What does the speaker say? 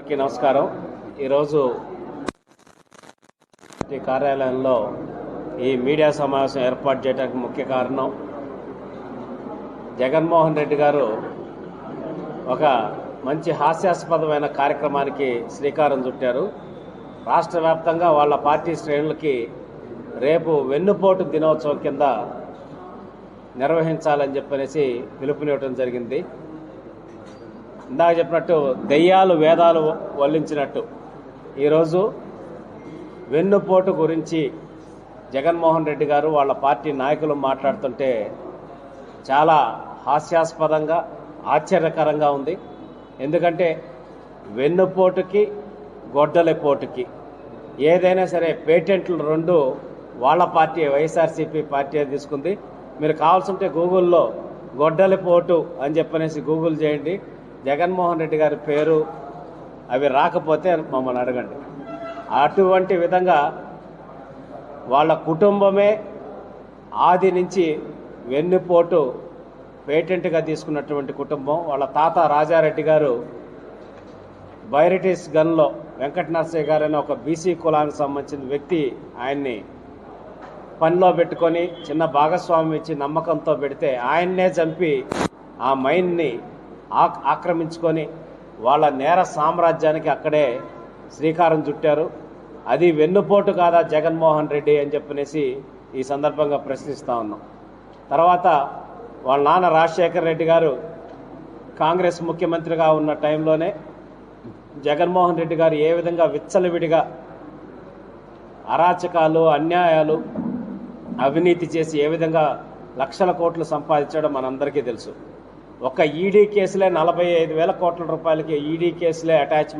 అందరికీ నమస్కారం. ఈరోజు ఈ కార్యాలయంలో ఈ మీడియా సమావేశం ఏర్పాటు చేయడానికి ముఖ్య కారణం జగన్మోహన్ రెడ్డి గారు ఒక మంచి హాస్యాస్పదమైన కార్యక్రమానికి శ్రీకారం చుట్టారు. రాష్ట్ర వ్యాప్తంగా వాళ్ళ పార్టీ శ్రేణులకి రేపు వెన్నుపోటు దినోత్సవం కింద నిర్వహించాలని చెప్పనేసి పిలుపునివ్వడం జరిగింది. ఇందాక చెప్పినట్టు దెయ్యాలు వేదాలు వల్లించినట్టు. ఈరోజు వెన్నుపోటు గురించి జగన్మోహన్ రెడ్డి గారు వాళ్ళ పార్టీ నాయకులు మాట్లాడుతుంటే చాలా హాస్యాస్పదంగా ఆశ్చర్యకరంగా ఉంది. ఎందుకంటే వెన్నుపోటుకి గొడ్డలిపోటుకి ఏదైనా సరే పేటెంట్లు రెండు వాళ్ళ పార్టీ వైఎస్ఆర్సీపీ పార్టీ తీసుకుంది. మీరు కావాల్సింటే గూగుల్లో గొడ్డలి పోటు అని చెప్పనేసి గూగుల్ చేయండి. జగన్మోహన్ రెడ్డి గారి పేరు అవి రాకపోతే మమ్మల్ని అడగండి. అటువంటి విధంగా వాళ్ళ కుటుంబమే ఆది నుంచి వెన్నుపోటు పేటెంట్గా తీసుకున్నటువంటి కుటుంబం. వాళ్ళ తాత రాజారెడ్డి గారు బైరిటిస్ గన్లో వెంకట నరసయ్య గారైన ఒక బీసీ కులానికి సంబంధించిన వ్యక్తి ఆయన్ని పనిలో పెట్టుకొని చిన్న భాగస్వామి ఇచ్చి నమ్మకంతో పెడితే ఆయన్నే చంపి ఆ మైండ్ని ఆక్రమించుకొని వాళ్ళ నేర సామ్రాజ్యానికి అక్కడే శ్రీకారం చుట్టారు. అది వెన్నుపోటు కాదా జగన్మోహన్ రెడ్డి అని చెప్పనేసి ఈ సందర్భంగా ప్రశ్నిస్తూ ఉన్నాం. తర్వాత వాళ్ళ నాన్న రాజశేఖర్ రెడ్డి గారు కాంగ్రెస్ ముఖ్యమంత్రిగా ఉన్న టైంలోనే జగన్మోహన్ రెడ్డి గారు ఏ విధంగా విచ్చలవిడిగా అరాచకాలు అన్యాయాలు అవినీతి చేసి ఏ విధంగా లక్షల కోట్లు సంపాదించాడో మనందరికీ తెలుసు. ఒక ఈడీ కేసులే నలభై ఐదు వేల కోట్ల రూపాయలకి ఈడీ కేసులే అటాచ్మెంట్